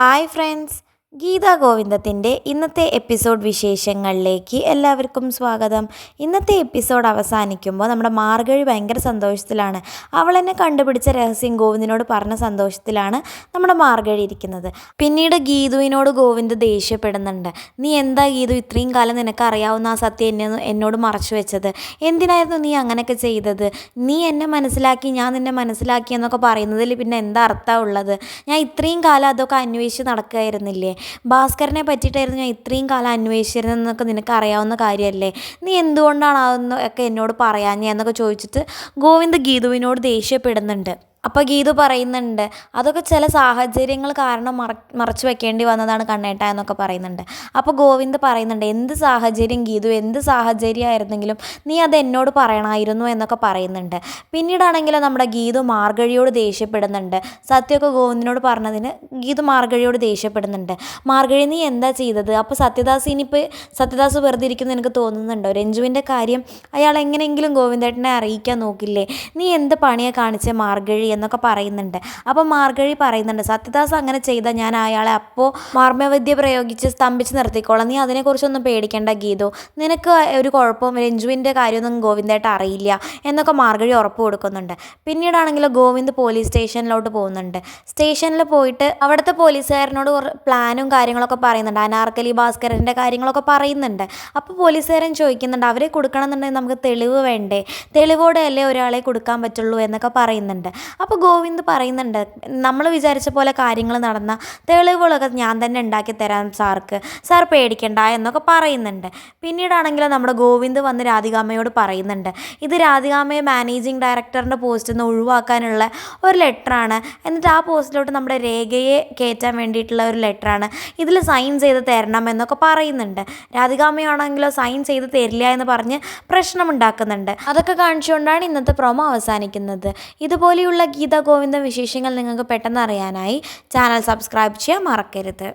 Hi friends, Gita ഗോവിന്ദത്തിന്റെ ഇന്നത്തെ episode വിശേഷങ്ങളിലേക്ക് എല്ലാവർക്കും സ്വാഗതം. ഇന്നത്തെ എപ്പിസോഡ് അവസാനിക്കുമ്പോൾ നമ്മുടെ മാർഗഴി ഭയങ്കര സന്തോഷത്തിലാണ്. അവൾ എന്നെ കണ്ടുപിടിച്ച രഹസ്യം ഗോവിന്ദിനോട് പറഞ്ഞ സന്തോഷത്തിലാണ് നമ്മുടെ മാർഗഴി ഇരിക്കുന്നത്. പിന്നീട് ഗീതുവിനോട് ഗോവിന്ദ് ദേഷ്യപ്പെടുന്നുണ്ട്. നീ എന്താ ഗീതു ഇത്രയും കാലം നിനക്ക് അറിയാവുന്ന ആ സത്യം എന്നെ എന്നോട് മറച്ചു വെച്ചത്? എന്തിനായിരുന്നു നീ അങ്ങനെയൊക്കെ ചെയ്തത്? നീ എന്നെ മനസ്സിലാക്കി ഞാൻ നിന്നെ മനസ്സിലാക്കി എന്നൊക്കെ പറയുന്നതിൽ പിന്നെ എന്താ അർത്ഥമുള്ളത് ഞാൻ ഇത്രയും കാലം അതൊക്കെ അന്വേഷിച്ച് നടക്കുകയായിരുന്നില്ലേ? ഭാസ്കരനെ പറ്റിയിട്ടായിരുന്നു ഞാൻ ഇത്രയും കാലം അന്വേഷിച്ചിരുന്നതെന്നൊക്കെ നിനക്ക് അറിയാവുന്ന കാര്യമല്ലേ? നീ എന്തുകൊണ്ടാണ് അതൊന്നും ഒക്കെ എന്നോട് പറയാഞ്ഞേ എന്നൊക്കെ ചോദിച്ചിട്ട് ഗോവിന്ദ് ഗീതുവിനോട് ദേഷ്യപ്പെടുന്നുണ്ട്. അപ്പോൾ ഗീതു പറയുന്നുണ്ട് അതൊക്കെ ചില സാഹചര്യങ്ങൾ കാരണം മറ മറച്ചു വെക്കേണ്ടി വന്നതാണ് കണ്ണേട്ട എന്നൊക്കെ പറയുന്നുണ്ട്. അപ്പോൾ ഗോവിന്ദ് പറയുന്നുണ്ട് എന്ത് സാഹചര്യം ഗീതു? എന്ത് സാഹചര്യമായിരുന്നെങ്കിലും നീ അത് എന്നോട് പറയണമായിരുന്നു എന്നൊക്കെ പറയുന്നുണ്ട്. പിന്നീടാണെങ്കിൽ നമ്മുടെ ഗീതു മാർഗഴിയോട് ദേഷ്യപ്പെടുന്നുണ്ട്. സത്യമൊക്കെ ഗോവിന്ദിനോട് പറഞ്ഞതിന് ഗീതു മാർഗഴിയോട് ദേഷ്യപ്പെടുന്നുണ്ട്. മാർഗഴി നീ എന്താ ചെയ്തത്? അപ്പോൾ സത്യദാസ് ഇനിയിപ്പോൾ സത്യദാസ് വെറുതെ ഇരിക്കുന്നു എനിക്ക് തോന്നുന്നുണ്ടോ? രഞ്ജുവിന്റെ കാര്യം അയാൾ എങ്ങനെയെങ്കിലും ഗോവിന്ദേട്ടനെ അറിയിക്കാൻ നോക്കില്ലേ? നീ എന്ത് പണിയെ കാണിച്ച മാർഗഴി? എന്നൊക്കെ പറയുന്നുണ്ട്. അപ്പോൾ മാർഗഴി പറയുന്നുണ്ട് സത്യദാസ് അങ്ങനെ ചെയ്താൽ ഞാൻ അയാളെ അപ്പോൾ മാർമ്മവിദ്യ പ്രയോഗിച്ച് സ്തംഭിച്ച് നിർത്തിക്കോളാം. നീ അതിനെക്കുറിച്ചൊന്നും പേടിക്കേണ്ട ഗീതു. നിനക്ക് ഒരു കുഴപ്പവും രഞ്ജുവിന്റെ കാര്യമൊന്നും ഗോവിന്ദേട്ട അറിയില്ല എന്നൊക്കെ മാർഗഴി ഉറപ്പ് കൊടുക്കുന്നുണ്ട്. പിന്നീടാണെങ്കിൽ ഗോവിന്ദ് പോലീസ് സ്റ്റേഷനിലോട്ട് പോകുന്നുണ്ട്. സ്റ്റേഷനിൽ പോയിട്ട് അവിടുത്തെ പോലീസുകാരനോട് പ്ലാനും കാര്യങ്ങളൊക്കെ പറയുന്നുണ്ട്. അനാർക്കലി ഭാസ്കരന്റെ കാര്യങ്ങളൊക്കെ പറയുന്നുണ്ട്. അപ്പോൾ പോലീസുകാരൻ ചോദിക്കുന്നുണ്ട് അവരെ കൊടുക്കണമെന്നുണ്ടെങ്കിൽ നമുക്ക് തെളിവ് വേണ്ടേ? തെളിവോടെ അല്ലേ ഒരാളെ കൊടുക്കാൻ പറ്റുള്ളൂ? എന്നൊക്കെ പറയുന്നുണ്ട്. അപ്പോൾ ഗോവിന്ദ് പറയുന്നുണ്ട് നമ്മൾ വിചാരിച്ച പോലെ കാര്യങ്ങൾ നടന്ന തെളിവുകളൊക്കെ ഞാൻ തന്നെ ഉണ്ടാക്കി തരാം സാർക്ക്. സാർ പേടിക്കണ്ട എന്നൊക്കെ പറയുന്നുണ്ട്. പിന്നീടാണെങ്കിൽ നമ്മുടെ ഗോവിന്ദ് വന്ന് രാധികാമ്മയോട് പറയുന്നുണ്ട് ഇത് രാധികാമ്മയെ മാനേജിങ് ഡയറക്ടറിന്റെ പോസ്റ്റിൽ നിന്ന് ഒഴിവാക്കാനുള്ള ഒരു ലെറ്ററാണ്. എന്നിട്ട് ആ പോസ്റ്റിലോട്ട് നമ്മുടെ രേഖയെ കയറ്റാൻ വേണ്ടിയിട്ടുള്ള ഒരു ലെറ്ററാണ്. ഇതിൽ സൈൻ ചെയ്ത് തരണം എന്നൊക്കെ പറയുന്നുണ്ട്. രാധികാമ്മയാണെങ്കിലോ സൈൻ ചെയ്ത് തരില്ല എന്ന് പറഞ്ഞ് പ്രശ്നമുണ്ടാക്കുന്നുണ്ട്. അതൊക്കെ കാണിച്ചുകൊണ്ടാണ് ഇന്നത്തെ പ്രൊമോ അവസാനിക്കുന്നത്. ഇതുപോലെയുള്ള ഗീത ഗോവിന്ദ വിശേഷങ്ങൾ നിങ്ങൾക്ക് പെട്ടെന്ന് അറിയാനായി ചാനൽ സബ്സ്ക്രൈബ് ചെയ്യാൻ മറക്കരുത്.